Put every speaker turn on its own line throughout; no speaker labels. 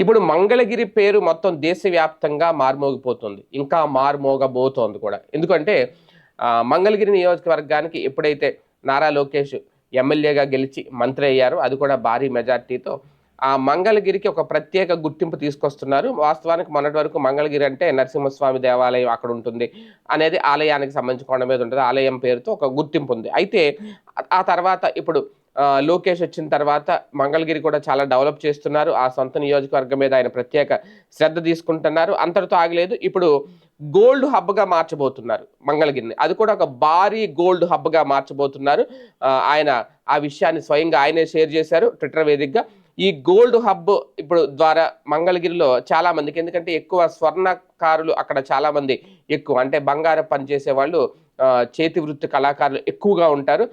ఇప్పుడు మంగళగిరి పేరు మొత్తం దేశవ్యాప్తంగా మారుమోగిపోతుంది. ఇంకా మారుమోగబోతోంది కూడా. ఎందుకంటే మంగళగిరి నియోజకవర్గానికి ఎప్పుడైతే నారా లోకేష్ ఎమ్మెల్యేగా గెలిచి మంత్రి అయ్యారో అది కూడా భారీ మెజార్టీతో ఆ మంగళగిరికి ఒక ప్రత్యేక గుర్తింపు తీసుకొస్తున్నారు. వాస్తవానికి మొన్నటి వరకు మంగళగిరి అంటే నరసింహస్వామి దేవాలయం అక్కడ ఉంటుంది అనేది ఆలయానికి సంబంధించి కొండ మీద ఉంటుంది. ఆలయం పేరుతో ఒక గుర్తింపు ఉంది. అయితే ఆ- తర్వాత ఇప్పుడు లోకేష్ వచ్చిన తర్వాత మంగళగిరి కూడా చాలా డెవలప్ చేస్తున్నారు. ఆ సొంత నియోజకవర్గం మీద ఆయన ప్రత్యేక శ్రద్ధ తీసుకుంటున్నారు. అంతటితో ఆగలేదు. ఇప్పుడు గోల్డ్ హబ్గా మార్చబోతున్నారు మంగళగిరిని. అది కూడా ఒక భారీ గోల్డ్ హబ్గా మార్చబోతున్నారు. ఆయన ఆ విషయాన్ని స్వయంగా ఆయనే షేర్ చేశారు ట్విట్టర్ వేదికగా. ఈ గోల్డ్ హబ్ ఇప్పుడు ద్వారా మంగళగిరిలో చాలా మందికి ఎందుకంటే ఎక్కువ స్వర్ణకారులు అక్కడ చాలా మంది ఎక్కువ. అంటే బంగారం పనిచేసే వాళ్ళు చేతి వృత్తి కళాకారులు ఎక్కువగా ఉంటారు.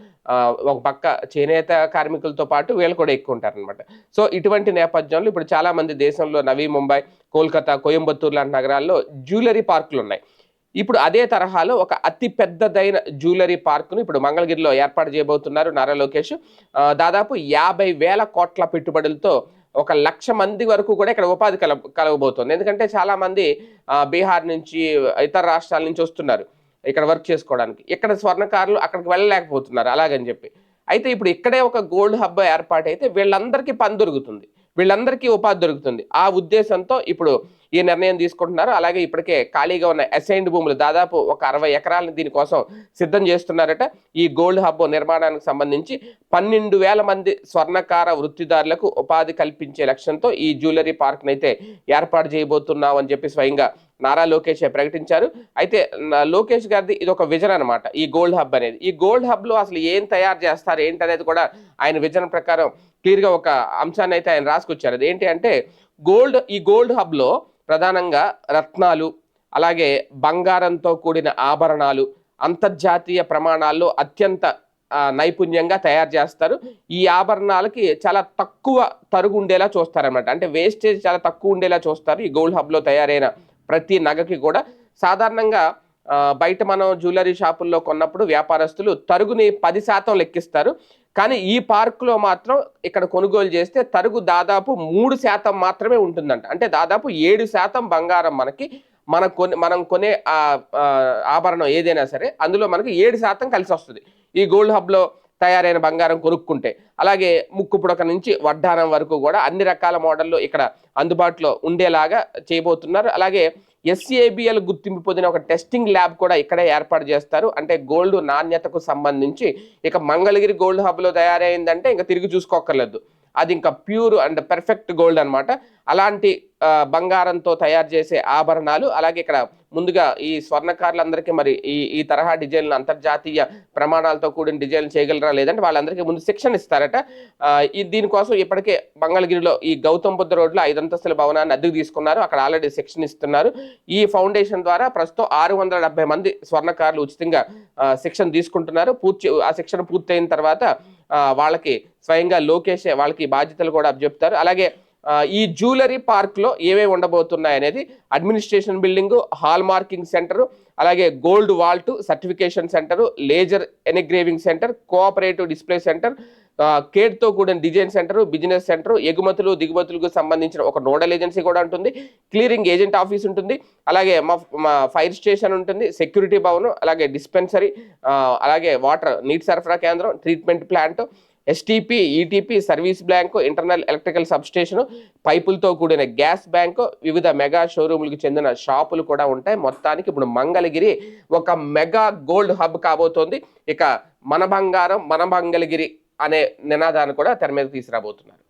ఒక పక్క చేనేత కార్మికులతో పాటు వీళ్ళు కూడా ఎక్కువ ఉంటారు అనమాట సో ఇటువంటి నేపథ్యంలో ఇప్పుడు చాలా మంది దేశంలో నవీ ముంబై కోల్కతా కోయంబత్తూర్ లాంటి నగరాల్లో జ్యువెలరీ పార్కులు ఉన్నాయి. ఇప్పుడు అదే తరహాలో ఒక అతి పెద్దదైన జ్యువెలరీ పార్కును ఇప్పుడు మంగళగిరిలో ఏర్పాటు చేయబోతున్నారు నారా లోకేష్. దాదాపు యాభై వేల కోట్ల పెట్టుబడులతో ఒక లక్ష మంది వరకు కూడా ఇక్కడ ఉపాధి కల కలగబోతుంది ఎందుకంటే చాలామంది బీహార్ నుంచి ఇతర రాష్ట్రాల నుంచి వస్తున్నారు. ఇక్కడ వర్క్ చేసుకోవడానికి. ఇక్కడ స్వర్ణకారులు అక్కడికి వెళ్ళలేకపోతున్నారు అలాగని చెప్పి. అయితే ఇప్పుడు ఇక్కడే ఒక గోల్డ్ హబ్ ఏర్పాటైతే వీళ్ళందరికీ పని దొరుకుతుంది. వీళ్ళందరికీ ఉపాధి దొరుకుతుంది. ఆ ఉద్దేశంతో ఇప్పుడు ఈ నిర్ణయం తీసుకుంటున్నారు. అలాగే ఇప్పటికే ఖాళీగా ఉన్న అసైన్డ్ భూములు దాదాపు ఒక అరవై ఎకరాలను దీనికోసం సిద్ధం చేస్తున్నారట. ఈ గోల్డ్ హబ్ నిర్మాణానికి సంబంధించి పన్నెండు వేల మంది స్వర్ణకార వృత్తిదారులకు ఉపాధి కల్పించే లక్ష్యంతో ఈ జ్యువెలరీ పార్క్ అయితే ఏర్పాటు చేయబోతున్నాం అని చెప్పి స్వయంగా నారా లోకేష్ ప్రకటించారు. అయితే లోకేష్ గారిది ఇది ఒక విజన్ అనమాట ఈ గోల్డ్ హబ్ అనేది. ఈ గోల్డ్ హబ్లో అసలు ఏం తయారు చేస్తారు ఏంటి అనేది కూడా ఆయన విజన్ ప్రకారం క్లియర్గా ఒక అంశాన్ని అయితే ఆయన రాసుకొచ్చారు. అది ఏంటి అంటే గోల్డ్ ఈ గోల్డ్ హబ్లో ప్రధానంగా రత్నాలు అలాగే బంగారంతో కూడిన ఆభరణాలు అంతర్జాతీయ ప్రమాణాల్లో అత్యంత నైపుణ్యంగా తయారు చేస్తారు. ఈ ఆభరణాలకి చాలా తక్కువ తరుగు ఉండేలా చూస్తారన్నమాట. అంటే వేస్టేజ్ చాలా తక్కువ ఉండేలా చూస్తారు ఈ గోల్డ్ హబ్లో తయారైన ప్రతి నగకి కూడా. సాధారణంగా బయట మనం జ్యువెలరీ షాపుల్లో కొన్నప్పుడు వ్యాపారస్తులు తరుగుని పది శాతం లెక్కిస్తారు. కానీ ఈ పార్కులో మాత్రం ఇక్కడ కొనుగోలు చేస్తే తరుగు దాదాపు మూడు శాతం మాత్రమే ఉంటుందంట. అంటే దాదాపు ఏడు శాతం బంగారం మనకి మన కొని మనం కొనే ఆభరణం ఏదైనా సరే అందులో మనకి ఏడు శాతం కలిసి వస్తుంది ఈ గోల్డ్ హబ్లో తయారైన బంగారం కొనుక్కుంటే. అలాగే ముక్కు పుడక నుంచి వడ్డానం వరకు కూడా అన్ని రకాల మోడల్లో ఇక్కడ అందుబాటులో ఉండేలాగా చేయబోతున్నారు. అలాగే ఎస్ఏబిఎల్ గుర్తింపు పొందిన ఒక టెస్టింగ్ ల్యాబ్ కూడా ఇక్కడే ఏర్పాటు చేస్తారు. అంటే గోల్డ్ నాణ్యతకు సంబంధించి ఇక మంగళగిరి గోల్డ్ హబ్లో తయారైందంటే ఇంకా తిరిగి చూసుకోక్కర్లేదు. అది ఇంకా ప్యూర్ అండ్ పెర్ఫెక్ట్ గోల్డ్ అనమాట అలాంటి బంగారంతో తయారు చేసే ఆభరణాలు అలాగే ఇక్కడ ముందుగా ఈ స్వర్ణకారులందరికీ మరి ఈ ఈ తరహా డిజైన్లు అంతర్జాతీయ ప్రమాణాలతో కూడిన డిజైన్లు చేయగలరా లేదంటే వాళ్ళందరికీ ముందు శిక్షణ ఇస్తారట. ఈ దీనికోసం ఇప్పటికే మంగళగిరిలో ఈ గౌతమ్ బుద్ధ రోడ్లో ఐదంతస్తుల భవనాన్ని అద్దెకు తీసుకున్నారు. అక్కడ ఆల్రెడీ శిక్షణ ఇస్తున్నారు. ఈ ఫౌండేషన్ ద్వారా ప్రస్తుతం ఆరు వందల డెబ్బై మంది స్వర్ణకారులు ఉచితంగా శిక్షణ తీసుకుంటున్నారు. పూర్తి ఆ శిక్షణ పూర్తయిన తర్వాత వాళ్ళకి స్వయంగా లోకేషే వాళ్ళకి బాధ్యతలు కూడా చెప్తారు. అలాగే ఈ జ్యువెలరీ పార్క్లో ఏవే ఏమేమి ఉండబోతున్నాయి అనేది administration building hall marking centre అలాగే gold vault certification centre laser engraving centre cooperative display centre కేట్తో కూడిన డిజైన్ సెంటర్ బిజినెస్ సెంటర్ ఎగుమతులు దిగుమతులకు సంబంధించిన ఒక నోడల్ ఏజెన్సీ కూడా ఉంటుంది. క్లియరింగ్ ఏజెంట్ ఆఫీస్ ఉంటుంది. అలాగే మా మా ఫైర్ స్టేషన్ ఉంటుంది సెక్యూరిటీ భవనం అలాగే డిస్పెన్సరీ అలాగే వాటర్ నీటి సరఫరా కేంద్రం treatment plant STP ETP service bank internal electrical substation పైపులతో కూడిన గ్యాస్ బ్యాంకు వివిధ మెగా షోరూములకు చెందిన షాపులు కూడా ఉంటాయి. మొత్తానికి ఇప్పుడు మంగళగిరి ఒక మెగా గోల్డ్ హబ్ కాబోతోంది. ఇక మన బంగారం మన మంగళగిరి అనే నినాదాన్ని కూడా తెర మీద తీసుకురాబోతున్నారు.